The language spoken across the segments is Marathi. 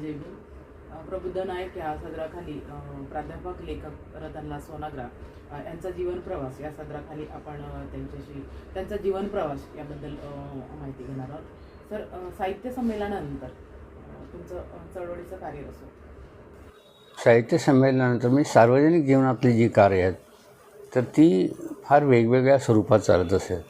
जय भीम प्रबुद्ध नायक या सदराखाली प्राध्यापक लेखक रतनलाल सोनाग्रा यांचा जीवन प्रवास या सदराखाली आपण त्यांच्याशी त्यांचा जीवन प्रवास याबद्दल माहिती घेणार आहोत. सर साहित्य संमेलनानंतर तुमचं चळवळीचं कार्य असो साहित्य संमेलनानंतर मी सार्वजनिक जीवनातली जी कार्य आहेत तर ती फार वेगवेगळ्या स्वरूपात चालत असेल.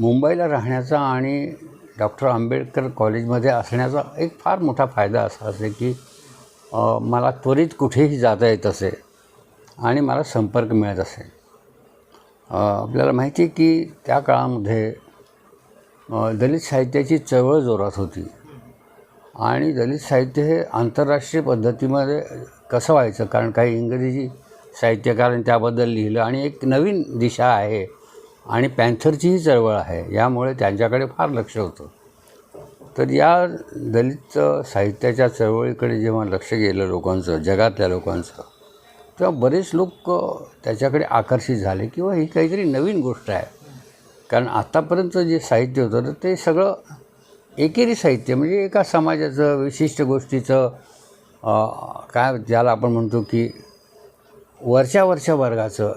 मुंबईला राहण्याचा आणि डॉक्टर आंबेडकर कॉलेजमध्ये असण्याचा एक फार मोठा फायदा असा असे की मला त्वरित कुठेही जाता येत असे आणि मला संपर्क मिळत असे. आपल्याला माहिती आहे की त्या काळामध्ये दलित साहित्याची चळवळ जोरात होती आणि दलित साहित्य हे आंतरराष्ट्रीय पद्धतीमध्ये कसं व्हायचं? कारण काही इंग्रजी साहित्यकारांनी त्याबद्दल लिहिलं आणि एक नवीन दिशा आहे. आणि पॅन्थरचीही चळवळ आहे यामुळे त्यांच्याकडे फार लक्ष होतं. तर या दलित साहित्याच्या चळवळीकडे जेव्हा लक्ष गेलं लोकांचं जगातल्या लोकांचं तेव्हा बरेच लोक त्याच्याकडे आकर्षित झाले किंवा ही काहीतरी नवीन गोष्ट आहे. कारण आत्तापर्यंत जे साहित्य होतं तर ते सगळं एकेरी साहित्य म्हणजे एका समाजाचं विशिष्ट गोष्टीचं काय ज्याला आपण म्हणतो की वरच्या वरच्या वर्गाचं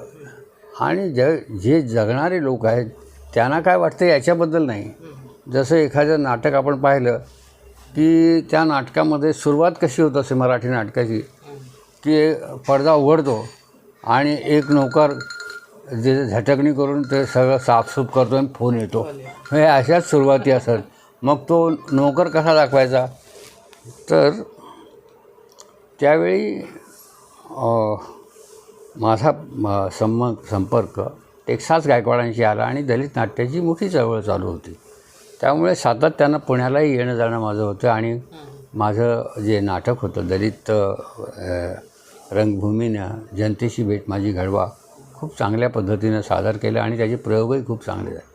आणि ज जे जगणारे लोक आहेत त्यांना काय वाटतं याच्याबद्दल नाही. जसं एखादं नाटक आपण पाहिलं की त्या नाटकामध्ये सुरुवात कशी होत असे मराठी नाटकाची की पडदा उघडतो आणि एक नोकर जे झटकणी करून ते सगळं साफसूफ करतो आणि फोन येतो. हे अशाच सुरुवाती असत मग तो नोकर कसा दाखवायचा? तर त्यावेळी माझा म- संम संपर्क टेक्सास गायकवाडांशी आला आणि दलित नाट्याची मोठी चळवळ चालू होती. त्यामुळे सातत्यानं पुण्यालाही येणं जाणं माझं होतं आणि माझं जे नाटक होतं दलित रंगभूमीनं जनतेशी भेट माझी घडवा खूप चांगल्या पद्धतीनं सादर केलं आणि त्याचे प्रयोगही खूप चांगले झाले.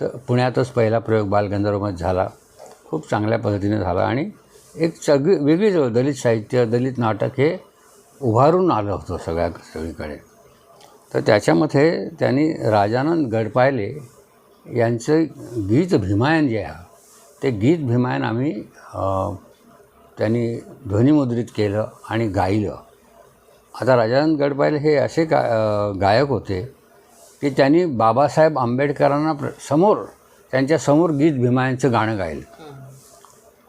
तर पुण्यातच पहिला प्रयोग बालगंधर्वमध्ये झाला खूप चांगल्या पद्धतीने झाला आणि एक सगळी वेगळीच दलित साहित्य दलित नाटक हे उभारून आलं होतं सगळ्या सगळीकडे. तर त्याच्यामध्ये त्यांनी राजानंद गडपायले यांचं गीत भीमायन जे आहे ते गीत भीमायन आम्ही त्यांनी ध्वनिमुद्रित केलं आणि गायलं. आता राजानंद गडपायले हे असे गा गायक होते की त्यांनी बाबासाहेब आंबेडकरांना प्र समोर त्यांच्यासमोर गीत भीमायांचं गाणं गायलं.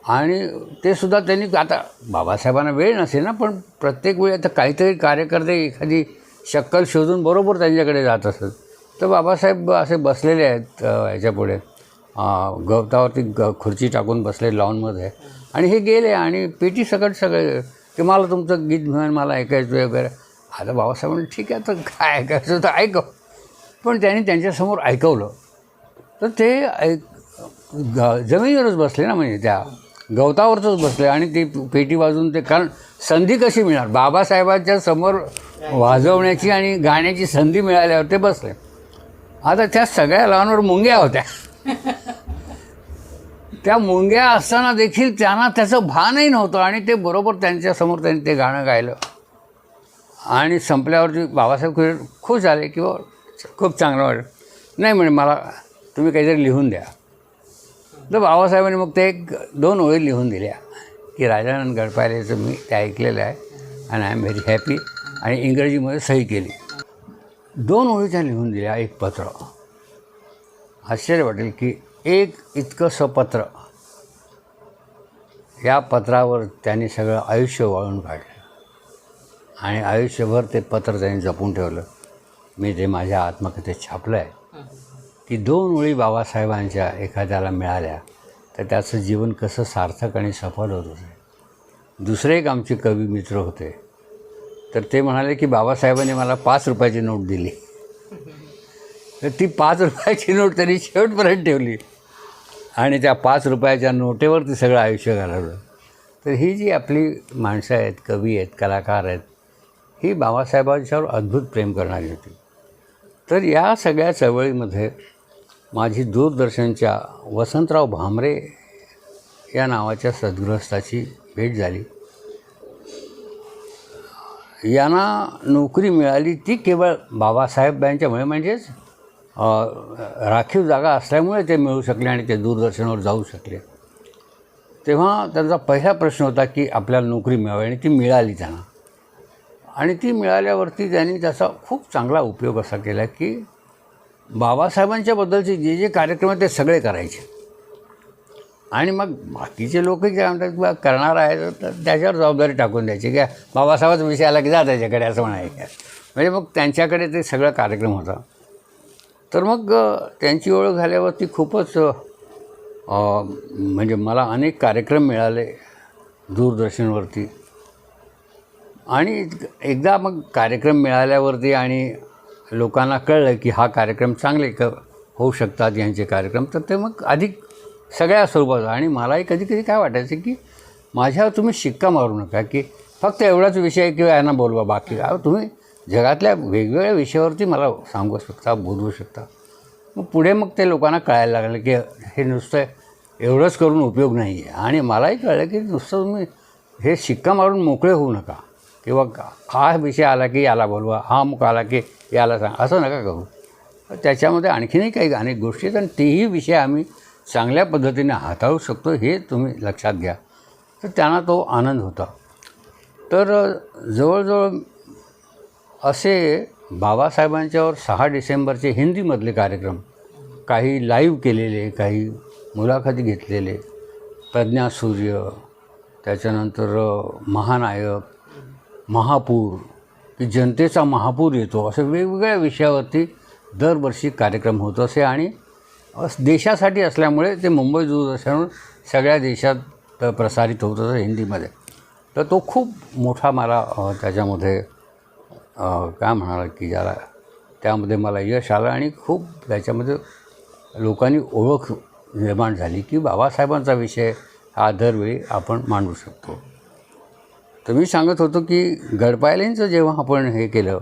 आणि ते सुद्धा त्यांनी आता बाबासाहेबांना वेळ नसेल ना पण प्रत्येक वेळी आता काहीतरी कार्यकर्ते एखादी शक्कल शोधून बरोबर त्यांच्याकडे जात असत तर बाबासाहेब असे बसलेले आहेत ह्याच्यापुढे गवतावरती ग खुर्ची टाकून बसले लॉनमध्ये आणि हे गेले आणि पेटी सकट सगळे की मला तुमचं गीत म्हणून मला ऐकायचं आहे वगैरे. आता बाबासाहेब म्हणले ठीक आहे तर काय ऐकायचं तर ऐकव. पण त्यांनी त्यांच्यासमोर ऐकवलं. तर ते ऐक ग जमिनीवरच बसले ना म्हणजे त्या गवतावरच बसले आणि ती पेटी वाजून ते कारण संधी कशी मिळणार? बाबासाहेबांच्या समोर वाजवण्याची आणि गाण्याची संधी मिळाल्यावर ते बसले. आता त्या सगळ्या लहानवर मुंग्या होत्या. त्या मुंग्या असताना देखील त्यांना त्याचं भानही नव्हतं आणि ते बरोबर त्यांच्यासमोर त्यांनी ते गाणं गायलं. आणि संपल्यावरती बाबासाहेब खूप खुश झाले की हो, खूप चांगलं वाटलं. नाही म्हणे मला तुम्ही काहीतरी लिहून द्या. तर बाबासाहेबांनी मग ते एक दोन ओळी लिहून दिल्या की राजानंद गडपालेचं मी ते ऐकलेलं आहे आणि आय एम व्हेरी हॅपी आणि इंग्रजीमध्ये सही केली. दोन ओळीच्या लिहून दिल्या एक पत्र. आश्चर्य वाटेल की एक इतकंसं पत्र या पत्रावर त्यांनी सगळं आयुष्य वाळून काढलं. आणि आयुष्यभर ते पत्र त्यांनी जपून ठेवलं. मी ते माझ्या आत्मकथेत छापलं आहे की दोन ओळी बाबासाहेबांच्या एखाद्याला मिळाल्या तर त्याचं जीवन कसं सार्थक आणि सफल होत होते? दुसरे एक आमचे कवी मित्र होते. तर ते म्हणाले की बाबासाहेबांनी मला पाच रुपयाची नोट दिली. तर ती पाच रुपयाची नोट त्यांनी शेवटपर्यंत ठेवली. आणि त्या पाच रुपयाच्या नोटेवर ते सगळं आयुष्य घालवलं. तर ही जी आपली माणसं आहेत कवी आहेत कलाकार आहेत ही बाबासाहेबांच्यावर अद्भुत प्रेम करणारी होती. तर या सगळ्या चळवळीमध्ये माझी दूरदर्शनच्या वसंतराव भामरे या नावाच्या सद्गृहस्थाची भेट झाली. यांना नोकरी मिळाली ती केवळ बाबासाहेबांच्यामुळे म्हणजेच राखीव जागा असल्यामुळे ते मिळू शकले आणि ते दूरदर्शनवर जाऊ शकले. तेव्हा त्यांचा पहिला प्रश्न होता की आपल्याला नोकरी मिळावी आणि ती मिळाली त्यांना. आणि ती मिळाल्यावरती त्यांनी त्याचा खूप चांगला उपयोग असा केला की बाबासाहेबांच्याबद्दलचे जे जे कार्यक्रम आहेत ते सगळे करायचे. आणि मग बाकीचे लोक काय म्हणतात किंवा करणार आहे तर त्याच्यावर जबाबदारी टाकून द्यायची. की बाबासाहेबच विषय आला की जा त्याच्याकडे असं म्हणायचं. म्हणजे मग त्यांच्याकडे ते सगळं कार्यक्रम होता. तर मग त्यांची ओळख झाल्यावरती खूपच म्हणजे मला अनेक कार्यक्रम मिळाले दूरदर्शनवरती. आणि एकदा मग कार्यक्रम मिळाल्यावरती आणि लोकांना कळलं की हा कार्यक्रम चांगले क होऊ शकतात यांचे कार्यक्रम तर ते मग अधिक सगळ्या स्वरूपाचा आणि मलाही कधी कधी काय वाटायचं की माझ्यावर तुम्ही शिक्का मारू नका की फक्त एवढाच विषय किंवा यांना बोलवा बाकी तुम्ही जगातल्या वेगवेगळ्या विषयावरती मला सांगू शकता बोलवू शकता. मग पुढे मग ते लोकांना कळायला लागलं की हे नुसतं एवढंच करून उपयोग नाही आहे आणि मलाही कळलं की नुसतं तुम्ही हे शिक्का मारून मोकळे होऊ नका. किंवा हा विषय आला की याला बोलवा हा मुख आला की याला सांग असं नका करू. त्याच्यामध्ये आणखीनही काही अनेक गोष्टी आहेत आणि तेही विषय आम्ही चांगल्या पद्धतीने हाताळू शकतो हे तुम्ही लक्षात घ्या. तर त्यांना तो आनंद होता. तर जवळजवळ असे बाबासाहेबांच्यावर सहा डिसेंबरचे हिंदीमधले कार्यक्रम काही लाईव्ह केलेले काही मुलाखती घेतलेले प्रज्ञा सूर्य त्याच्यानंतर महानायक महापूर की जनतेचा महापूर येतो असे वेगवेगळ्या विषयावरती दरवर्षी कार्यक्रम होत असे आणि देशासाठी असल्यामुळे ते मुंबई दूरदर्शनवर सगळ्या देशात प्रसारित होत असं हिंदीमध्ये. तर तो खूप मोठा मला त्याच्यामध्ये काय म्हणाला की ज्याला त्यामध्ये मला यश आलं आणि खूप त्याच्यामध्ये लोकांनी ओळख निर्माण झाली की बाबासाहेबांचा विषय हा दरवेळी आपण मांडू शकतो. तर मी सांगत होतो की गडपायलेंचं जेव्हा आपण हे केलं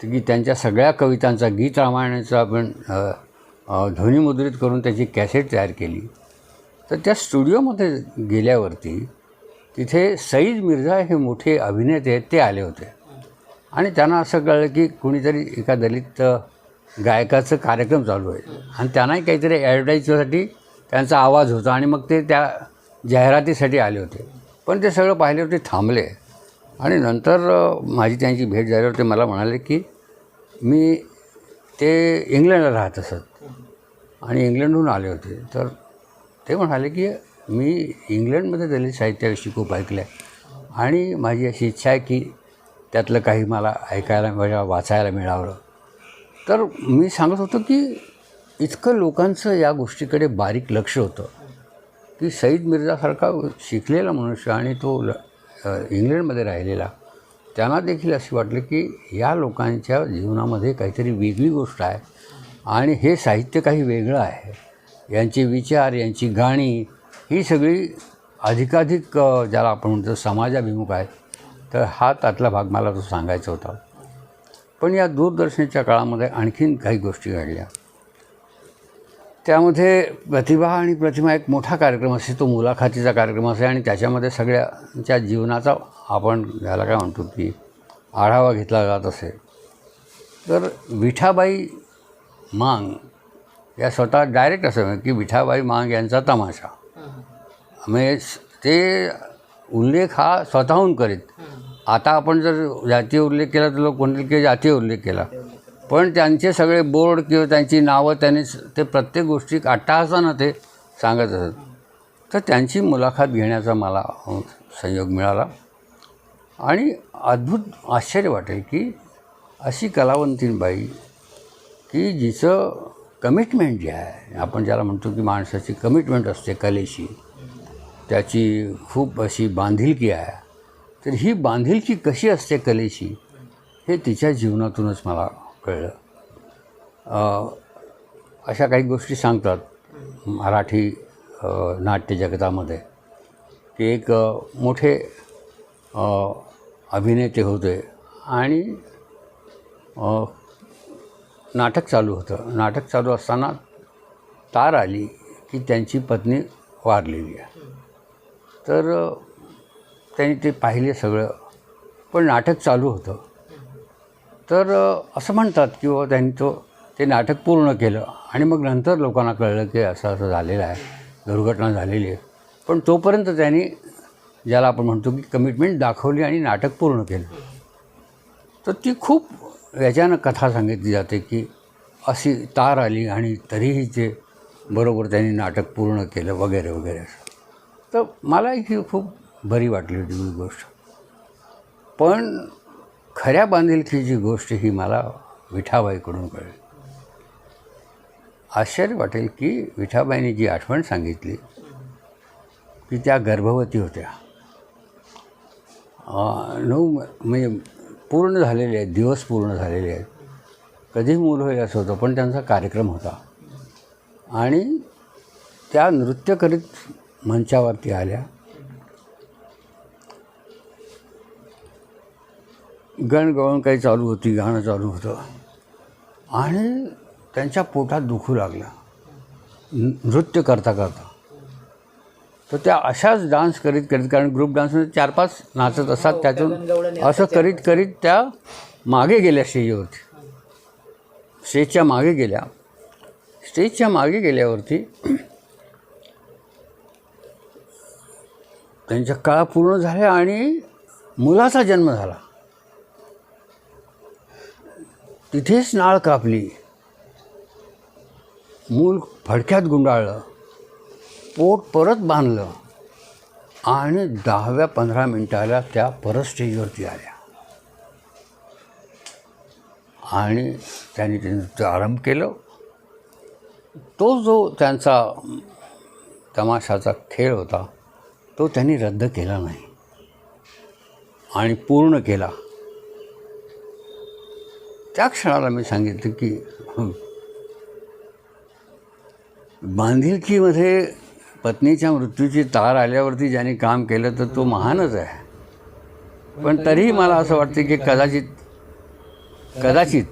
तर की त्यांच्या सगळ्या कवितांचा गीत रामायणाचं आपण ध्वनीमुद्रित ध्वनिमुद्रित करून त्याची कॅसेट तयार केली. तर त्या स्टुडिओमध्ये गेल्यावरती तिथे सईद मिर्झा हे मोठे अभिनेते आहेत ते आले होते. आणि त्यांना असं कळलं की कुणीतरी एका दलित गायकाचं कार्यक्रम चालू आहे. आणि त्यांनाही काहीतरी ॲडव्हर्टाईजसाठी त्यांचा आवाज होता आणि मग ते त्या जाहिरातीसाठी आले होते. पण ते सगळं पाहिल्यावर ते थांबले. आणि नंतर माझी त्यांची भेट झाल्यावर ते मला म्हणाले की मी ते इंग्लंडला राहत असत. आणि इंग्लंडहून आले होते. तर ते म्हणाले की मी इंग्लंडमध्ये दलित साहित्याविषयी खूप ऐकलं आहे आणि माझी अशी इच्छा आहे की त्यातलं काही मला ऐकायला मिळावं वाचायला मिळावं. तर मी सांगत होतो की इतकं लोकांचं या गोष्टीकडे बारीक लक्ष होतं. की सईद मिर्झासारखा शिकलेला मनुष्य आणि तो ल इंग्लंडमध्ये राहिलेला त्यांना देखील असे वाटले की या लोकांच्या जीवनामध्ये काहीतरी वेगळी गोष्ट आहे. आणि हे साहित्य काही वेगळं आहे. यांचे विचार यांची गाणी ही सगळी अधिकाधिक ज्याला आपण म्हणतो समाजाभिमुख आहे तर हा त्यातला भाग मला तो सांगायचा होता. पण या दूरदर्शनच्या काळामध्ये आणखीन काही गोष्टी घडल्या. त्यामध्ये प्रतिभा आणि प्रतिमा एक मोठा कार्यक्रम असे तो मुलाखतीचा कार्यक्रम असे आणि त्याच्यामध्ये सगळ्यांच्या जीवनाचा आपण याला काय म्हणतो की आढावा घेतला जात असे. तर विठाबाई मांग या स्वतः डायरेक्ट असं की विठाबाई मांग यांचा तमाशा. म्हणजे ते उल्लेख हा स्वतःहून करीत. आता आपण जर जातीय उल्लेख केला तर लोक म्हणतील की जातीय उल्लेख केला. पण त्यांचे सगळे बोर्ड किंवा त्यांची नावं त्यांनी ते प्रत्येक गोष्टी अट्टहासानं ते सांगत असत. तर त्यांची मुलाखत घेण्याचा मला संयोग मिळाला. आणि अद्भुत आश्चर्य वाटेल की अशी कलावंतीन बाई की जिचं कमिटमेंट जे आहे आपण ज्याला म्हणतो की माणसाची कमिटमेंट असते कलेशी त्याची खूप अशी बांधिलकी आहे तर ही बांधिलकी कशी असते कलेशी हे तिच्या जीवनातूनच मला कळलं. अशा काही गोष्टी सांगतात मराठी नाट्य जगतामध्ये की एक मोठे अभिनेते होते आणि नाटक चालू होतं. नाटक चालू असताना तार आली की त्यांची पत्नी वारलेली आहे. तर त्यांनी ते पाहिले सगळं. पण नाटक चालू होतं. तर असं म्हणतात की बाबा त्यांनी तो ते नाटक पूर्ण केलं आणि मग नंतर लोकांना कळलं की असं असं झालेलं आहे दुर्घटना झालेली आहे. पण तोपर्यंत त्यांनी ज्याला आपण म्हणतो की कमिटमेंट दाखवली आणि नाटक पूर्ण केलं. तर ती खूप याच्यानं कथा सांगितली जाते की अशी तार आली आणि तरीही ते बरोबर त्यांनी नाटक पूर्ण केलं वगैरे वगैरे असं. तर मला ही खूप बरी वाटली होती ही गोष्ट. पण खऱ्या बांधिलकीची गोष्ट ही मला विठाबाईकडून कळली. आश्चर्य वाटेल की विठाबाईने जी आठवण सांगितली की त्या गर्भवती होत्या. नऊ म्हणजे पूर्ण झालेले आहेत दिवस पूर्ण झालेले आहेत. कधी मूल होईल असं होतं पण त्यांचा कार्यक्रम होता. आणि त्या नृत्य करीत मंचावरती आल्या. गणगवण काही चालू होती गाणं चालू होतं. आणि त्यांच्या पोटात दुखू लागला. नृत्य करता करता. तर त्या अशाच डान्स करीत करीत कारण ग्रुप डान्समध्ये चार पाच नाचत असतात त्यातून असं करीत करीत त्या मागे गेल्या स्टेजवरती स्टेजच्या मागे गेल्या. स्टेजच्या मागे गेल्यावरती त्यांच्या काळा पूर्ण झाल्या आणि मुलाचा जन्म झाला. तिथेच नाळ कापली. मूल फडक्यात गुंडाळलं. पोट परत बांधलं. आणि दहाव्या पंधरा मिनिटाला त्या परत स्टेजवरती आल्या. आणि त्यांनी ते नृत्य आरंभ केलं. तो जो त्यांचा तमाशाचा खेळ होता तो त्यांनी रद्द केला नाही. आणि पूर्ण केला. त्या क्षणाला मी सांगितलं की बांधिलकीमध्ये पत्नीच्या मृत्यूची तार आल्यावरती ज्याने काम केलं तर तो महानच आहे. पण तरीही मला असं वाटतं की कदाचित कदाचित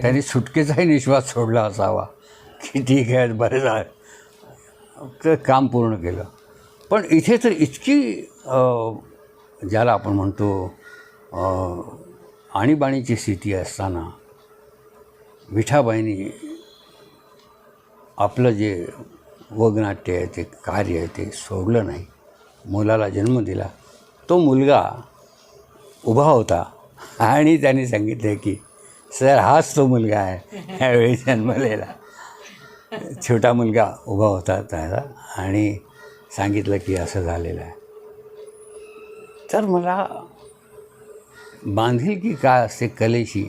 त्यांनी सुटकेचाही निश्वास सोडला असावा. की ठीक आहे बरं झालं. तर काम पूर्ण केलं. पण इथे तर इतकी ज्याला आपण म्हणतो आणीबाणीची स्थिती असताना विठाबाईंनी आपलं जे वगनाट्य आहे ते कार्य आहे ते सोडलं नाही. मुलाला जन्म दिला. तो मुलगा उभा होता आणि त्यांनी सांगितलं की सर हाच तो मुलगा आहे. ह्यावेळी जन्मलेला. छोटा मुलगा उभा होता त्याला आणि सांगितलं की असं झालेलं आहे. तर मला बांधील की काय असते कलेशी?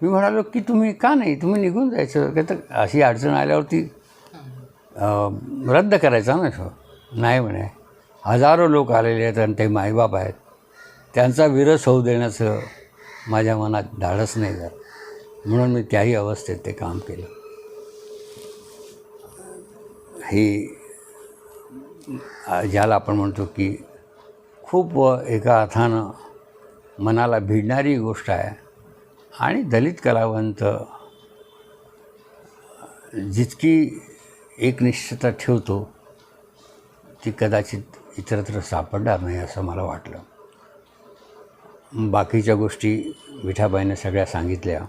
मी म्हणालो की तुम्ही का नाही? तुम्ही निघून जायचं. का तर अशी अडचण आल्यावरती रद्द करायचा ना शो नाही म्हणे. हजारो लोक आलेले आहेत आणि ते माईबाप आहेत. त्यांचा विरस होऊ देण्याचं माझ्या मनात धाडस नाही झालं. म्हणून मी त्याही अवस्थेत ते काम केलं. ही ज्याला आपण म्हणतो की खूप एका अर्थानं मनाला भिडणारी गोष्ट आहे. आणि दलित कलावंत जितकी एकनिष्ठता ठेवतो ती कदाचित इतरत्र सापडणार नाही असं मला वाटलं. बाकीच्या गोष्टी विठाबाईनं सगळ्या सांगितल्या.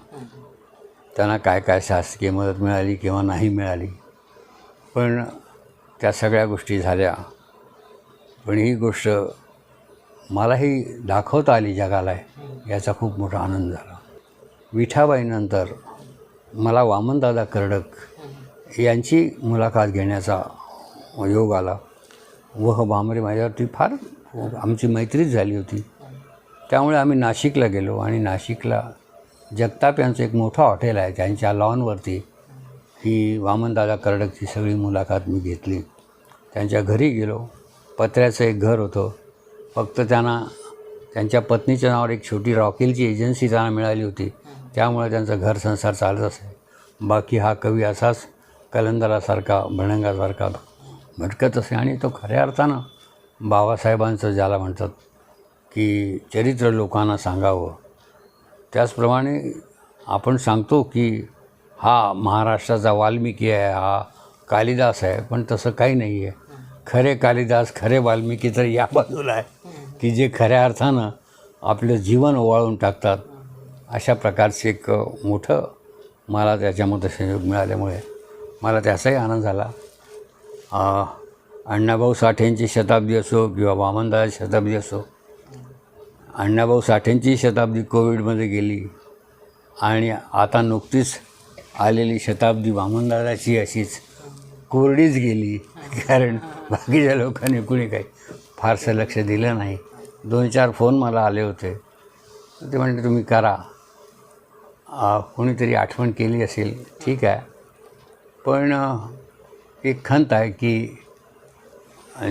त्यांना काय काय शासकीय मदत मिळाली किंवा नाही मिळाली. पण त्या सगळ्या गोष्टी झाल्या. पण ही गोष्ट मलाही दाखवता आली जगाला याचा खूप मोठा आनंद झाला. विठाबाईनंतर मला वामनदादा कर्डक यांची मुलाखत घेण्याचा योग आला. व भामरे माझ्यावरती फार आमची मैत्रीच झाली होती. त्यामुळे आम्ही नाशिकला गेलो आणि नाशिकला जगताप यांचं एक मोठं हॉटेल आहे. त्यांच्या लॉनवरती ही वामनदादा कर्डकची सगळी मुलाखत मी घेतली. त्यांच्या घरी गेलो. पत्र्याचं एक घर होतं. फक्त त्यांना त्यांच्या पत्नीच्या नावावर एक छोटी रॉकेलची एजन्सी त्यांना मिळाली होती. त्यामुळे त्यांचा घर संसार चालत असे. बाकी हा कवी असाच कलंदरासारखा भणंगासारखा भटकत असे. आणि तो खऱ्या अर्थानं बाबासाहेबांचं ज्याला म्हणतात की चरित्र लोकांना सांगावं. त्याचप्रमाणे आपण सांगतो की हा महाराष्ट्राचा वाल्मिकी आहे हा कालिदास आहे पण तसं काही नाही आहे खरे कालिदास खरे वाल्मिकी तर या बाजूला आहे. की जे खऱ्या अर्थानं आपलं जीवन ओवाळून टाकतात अशा प्रकारचे एक मोठं मला त्याच्यामध्ये संयोग मिळाल्यामुळे मला त्याचाही आनंद झाला. अण्णाभाऊ साठेंची शताब्दी असो किंवा वामनदादा शताब्दी असो अण्णाभाऊ साठेंची शताब्दी कोविडमध्ये गेली आणि आता नुकतीच आलेली शताब्दी वामनदादाची अशीच कोरडीच गेली. कारण बाकीच्या लोकांनी कुणी काही फारसं लक्ष दिलं नाही. दोन चार फोन मला आले होते. ते म्हणले तुम्ही करा. कोणीतरी आठवण केली असेल. ठीक आहे. पण एक खंत आहे की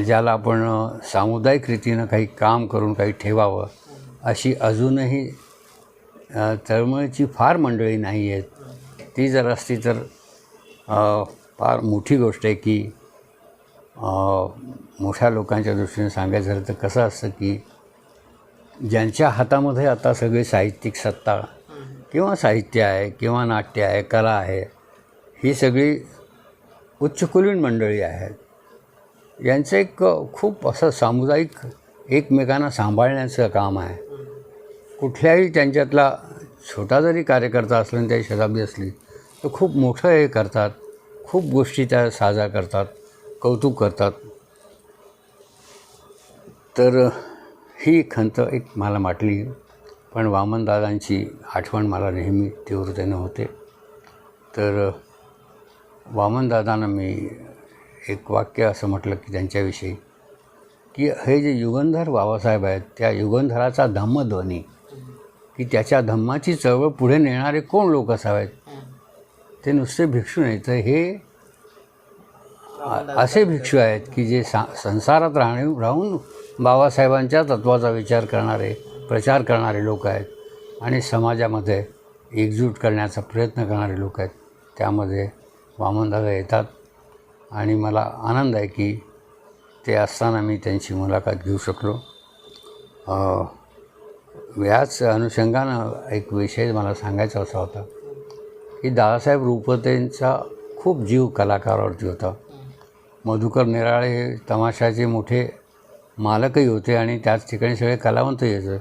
ज्याला आपण सामुदायिक रीतीनं काही काम करून काही ठेवावं अशी अजूनही अ, तळमळीची फार मंडळी नाही आहेत. ती जर असती तर फार मोठी गोष्ट आहे की मोठ्या लोकांच्या दृष्टीने सांगायचं झालं तर कसं असतं की ज्यांच्या हातामध्ये आता सगळी साहित्यिक सत्ता किंवा साहित्य आहे किंवा नाट्य आहे कला आहे ही सगळी उच्चकुलीन मंडळी आहेत. यांचं एक खूप असं सामुदायिक एकमेकांना सांभाळण्याचं काम आहे. कुठल्याही त्यांच्यातला छोटा जरी कार्यकर्ता असला आणि त्याची शताब्दी असली तर खूप मोठं हे करतात खूप गोष्टी त्या साजरा करतात. कौतुक करतात. तर ही खंत एक मला वाटली पण वामनदादांची आठवण मला नेहमी तीव्रतेनं होते. तर वामनदादांना मी एक वाक्य असं म्हटलं की त्यांच्याविषयी की हे जे युगंधर बाबासाहेब आहेत त्या युगंधराचा धम्मध्वनी की त्याच्या धम्माची चळवळ पुढे नेणारे कोण लोक असावेत? ते नुसते भिक्षू नाही तर हे असे भिक्षू आहेत की जे सा संसारात राहणे राहून बाबासाहेबांच्या तत्वाचा विचार करणारे प्रचार करणारे लोक आहेत आणि समाजामध्ये एकजूट करण्याचा प्रयत्न करणारे लोक आहेत. त्यामध्ये वामनदादा येतात आणि मला आनंद आहे की ते असताना मी त्यांची मुलाखत घेऊ शकलो. याच अनुषंगानं एक विषय मला सांगायचा असा होता की दादासाहेब रूपतेंचा खूप जीव कलाकारावरती होता. मधुकर निराळे हे तमाशाचे मोठे मालकही होते आणि त्याच ठिकाणी सगळे कलावंतही यायचं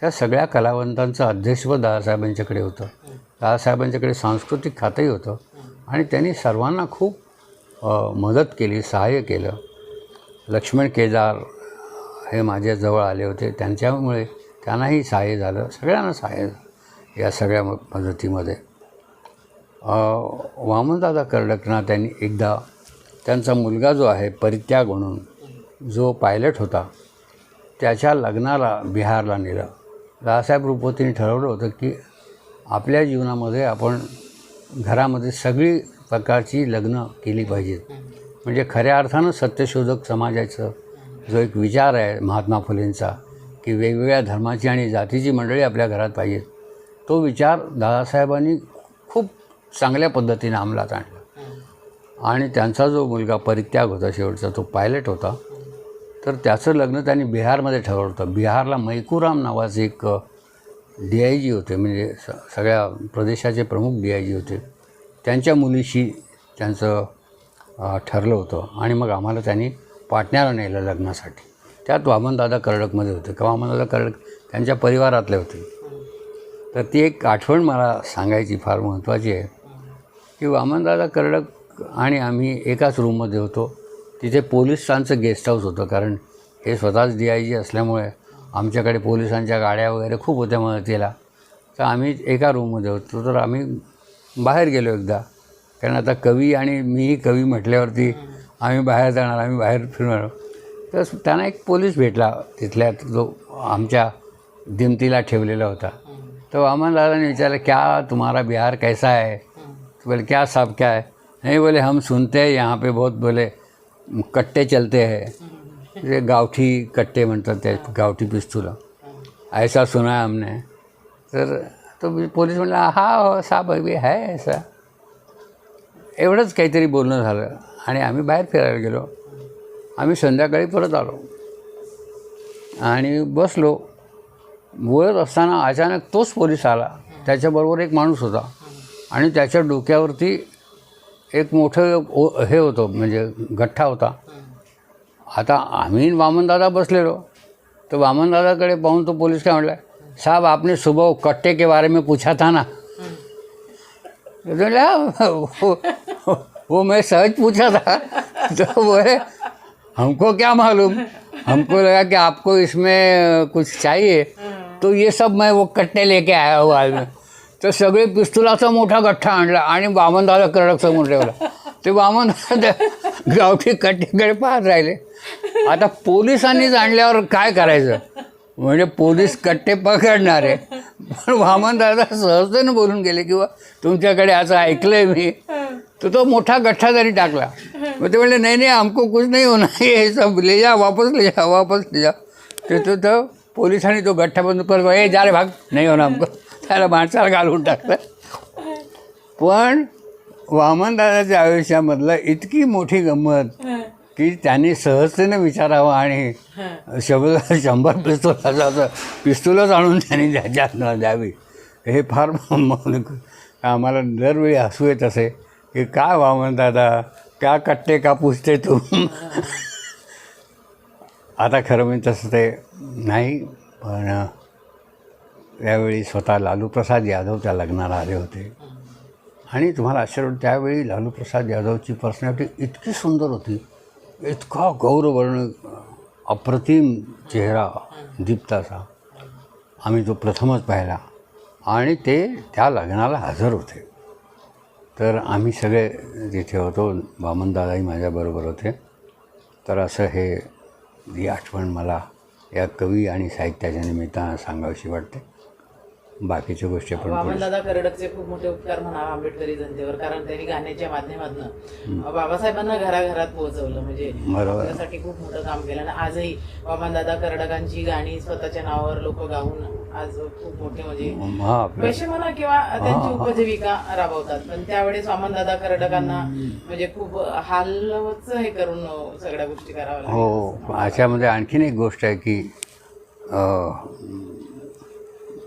त्या सगळ्या कलावंतांचं अध्यक्षपद दादासाहेबांच्याकडे होतं. दादासाहेबांच्याकडे सांस्कृतिक खातंही होतं. आणि त्यांनी सर्वांना खूप मदत केली सहाय्य केलं. लक्ष्मण केदार हे माझ्याजवळ आले होते. त्यांच्यामुळे त्यांनाही सहाय्य झालं. सगळ्यांना सहाय्य झालं या सगळ्या म- मदतीमध्ये वामनदादा कर्डकना त्यांनी एकदा त्यांचा मुलगा जो आहे परित्याग म्हणून जो पायलट होता त्याच्या लग्नाला बिहारला नेलं. दादासाहेब रुपवतीने ठरवलं होतं की आपल्या जीवनामध्ये आपण घरामध्ये सगळी प्रकारची लग्न केली पाहिजेत. म्हणजे खऱ्या अर्थानं सत्यशोधक समाजाचं जो एक विचार आहे महात्मा फुलेंचा की वेगवेगळ्या धर्माची आणि जातीची मंडळी आपल्या घरात पाहिजेत तो विचार दादासाहेबांनी खूप चांगल्या पद्धतीने अंमलात आणला. आणि त्यांचा जो मुलगा परित्याग होता शेवटचा तो पायलट होता तर त्याचं लग्न त्यांनी बिहारमध्ये ठरवलं होतं. बिहारला मैकुराम नावाचे एक डी आय जी होते म्हणजे स सगळ्या प्रदेशाचे प्रमुख डी आय जी होते. त्यांच्या मुलीशी त्यांचं ठरलं होतं आणि मग आम्हाला त्यांनी पाटण्याला नेलं लग्नासाठी. त्यात वामनदादा कर्डकमध्ये होते. का वामनदादा कर्डक त्यांच्या परिवारातले होते. तर ती एक आठवण मला सांगायची फार महत्त्वाची आहे की वामनदादा कर्डक आणि आम्ही एकाच रूममध्ये होतो. तिथे पोलिसांचं गेस्ट हाऊस होतं कारण हे स्वतःच डी आय जी असल्यामुळे आमच्याकडे पोलिसांच्या गाड्या वगैरे खूप होत्या मदतीला. तर आम्ही एका रूममध्ये होतो तर आम्ही बाहेर गेलो एकदा. कारण आता कवी आणि मीही कवी म्हटल्यावरती आम्ही बाहेर जाणार आम्ही बाहेर फिरणार. तर त्यांना एक पोलीस भेटला तिथल्या जो आमच्या दिमतीला ठेवलेला होता. तो अमन दादाने विचारलं क्या तुम्हारा बिहार कैसा आहे बोल क्या साहब क्या है? नहीं बोले हम सुनते हैं यहाँ पे बहुत बोले कट्टे चलते हैं। जे गावठी कट्टे म्हणतात ते गावठी पिस्तूल। ऐसा सुना हमने। तर तो पोलीस म्हणला हा हो साहेब अभी है ऐसा। एवढंच काहीतरी बोलणं झालं आणि आम्ही बाहेर फिरायला गेलो. आम्ही संध्याकाळी परत आलो. आणि बसलो. बोलत असताना अचानक तोच पोलीस आला. त्याच्याबरोबर एक माणूस होता. आणि त्याच्या डोक्यावरती एक मोठं हे होतं म्हणजे गठ्ठा होता. आता आम्ही वामनदादा बसलेलो. तर वामनदादाकडे पाहून तो पोलीस काय म्हटला साहब आपने सुबह कट्टे के बारे में पूछा था ना? तो वो, वो मैं सहज पूछा था. तो बोले हमको क्या मालूम? हमको लगा कि आपको इसमें कुछ चाहिए। तो ये सब मैं वो कट्टे लेके आया हुआ आहे तर सगळे पिस्तुलाचा मोठा गठ्ठा आणला आणि वामनदादा कडक समोर ठेवला. ते वामन गावठी कट्टेकडे पाहत राहिले. आता पोलिसांनीच आणल्यावर काय करायचं? म्हणजे पोलीस कट्टे पकडणार. आहे पण वामनदादा सहजतेनं बोलून गेले किंवा तुमच्याकडे असं ऐकलंय मी. तर तो मोठा गठ्ठा जरी टाकला मग ते म्हणले नाही नाही आमको कुछ नाही होणार हे सब ले जा वापस ले जा वापस ले जा. ते तर पोलिसांनी तो गठ्ठा बंद करतो ए जा रे भाग नाही होणार हमको त्याला माणसाला घालून टाकलं पण वामनदादाच्या आयुष्यामधलं इतकी मोठी गंमत की त्यांनी सहजतेनं विचारावं आणि शब्द शंभर पिस्तुलाचा पिस्तुलच आणून त्यांनी त्याच्यात द्यावी. हे फार आम्हाला दरवेळी हसू येत असे की काय वामन दादा क्या कट्टे का पुसते तू आता खरं म्हणजे तसं ते नाही पण यावेळी स्वतः लालू प्रसाद यादव त्या लग्नाला आले होते. आणि तुम्हाला आश्चर्य त्यावेळी लालू प्रसाद यादवची पर्सनॅलिटी इतकी सुंदर होती. इतका गौरवर्ण अप्रतिम चेहरा दीप्ताचा. आम्ही तो प्रथमच पाहिला. आणि ते त्या लग्नाला हजर होते. तर आम्ही सगळे तिथे होतो वामनदादाही माझ्याबरोबर होते. तर असं हे ही आठवण मला या कवी आणि साहित्याच्या निमित्तानं सांगावीशी वाटते. बाकीच्या गोष्टी पुढे वामनदादा कर्डकचे खूप मोठे उपकार म्हणावा आंबेडकरी जनतेवर कारण त्यांनी गाण्याच्या माध्यमातून बाबासाहेबांना घराघरात पोहोचवलं. म्हणजे. त्यासाठी खूप मोठं काम केलं. आणि आजही वामनदादा कर्डकांची गाणी स्वतःच्या नावावर लोक गाऊन आज खूप मोठे म्हणजे पैसे म्हणा किंवा त्यांची उपजीविका राबवतात. पण त्यावेळेस वामनदादा कर्डकांना म्हणजे खूप हालवच हे करून सगळ्या गोष्टी कराव्या. हो याच्यामध्ये आणखीन एक गोष्ट आहे की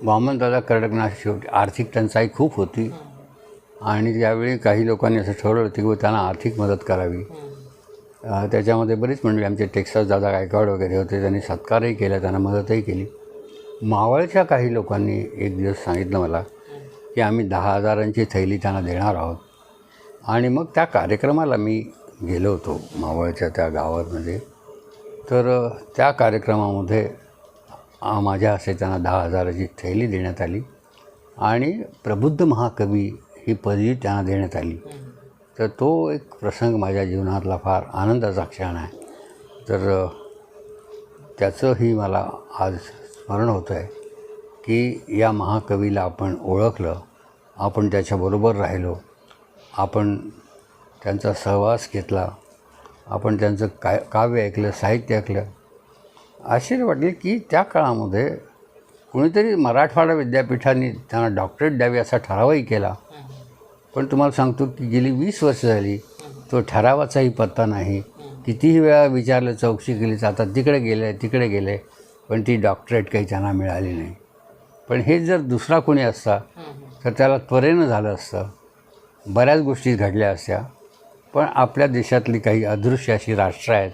वामनदादा कर्डकनाथ शेवटी आर्थिक टंचाई खूप होती. आणि त्यावेळी काही लोकांनी असं ठरवलं होतं की त्यांना आर्थिक मदत करावी. त्याच्यामध्ये बरीच मंडळी आमचे टेक्सास दादा गायकवाड वगैरे होते त्यांनी सत्कारही केला त्यांना मदतही केली. मावळच्या काही लोकांनी एक दिवस सांगितलं मला की आम्ही दहा हजारांची थैली त्यांना देणार आहोत. आणि मग त्या कार्यक्रमाला मी गेलो होतो मावळच्या त्या गावामध्ये. तर त्या कार्यक्रमामध्ये माझ्या असे त्यांना दहा हजाराची थैली देण्यात आली आणि प्रबुद्ध महाकवी ही पदवी त्यांना देण्यात आली. तर तो एक प्रसंग माझ्या जीवनातला फार आनंदाचा क्षण आहे. तर त्याचंही मला आज स्मरण होतं आहे की या महाकवीला आपण ओळखलं आपण त्याच्याबरोबर राहिलो आपण त्यांचा सहवास घेतला आपण त्यांचं काय काव्य ऐकलं साहित्य ऐकलं आश्चर्य वाटले की त्या काळामध्ये कुणीतरी मराठवाडा विद्यापीठाने त्यांना डॉक्टरेट द्यावी असा ठरावही केला. पण तुम्हाला सांगतो की गेली वीस वर्ष झाली तो ठरावाचाही पत्ता नाही. कितीही वेळा विचारलं चौकशी केली तर आता तिकडे गेले तिकडे गेले पण ती डॉक्टरेट काही त्यांना मिळाली नाही. पण हे जर दुसरा कोणी असता तर त्याला त्वरेनं झालं असतं. बऱ्याच गोष्टी घडल्या असत्या. पण आपल्या देशातली काही अदृश्य अशी राष्ट्रं आहेत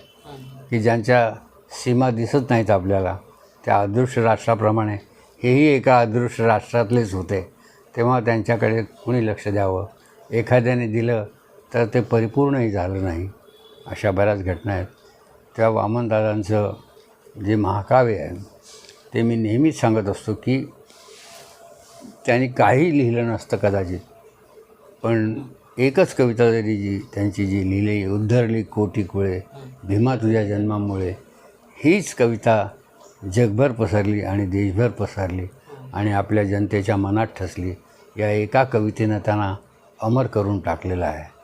की ज्यांच्या सीमा दिसत नाहीत आपल्याला. त्या अदृश्य राष्ट्राप्रमाणे. हेही एका अदृश्य राष्ट्रातलेच होते. तेव्हा त्यांच्याकडे कुणी लक्ष द्यावं? एखाद्याने दिलं तर ते परिपूर्णही झालं नाही. अशा बऱ्याच घटना आहेत. त्या वामनदादांचं जे महाकाव्य आहे ते मी नेहमीच सांगत असतो की त्यांनी काही लिहिलं नसतं कदाचित. पण एकच कविता जरी जी त्यांची जी लिहिली उद्धरली कोटी कुळे भीमा तुझ्या जन्मामुळे हीच कविता जगभर पसरली आणि देशभर पसरली आणि आपल्या जनतेच्या मनात ठसली. या एका कवितेनं त्यांना अमर करून टाकलेलं आहे.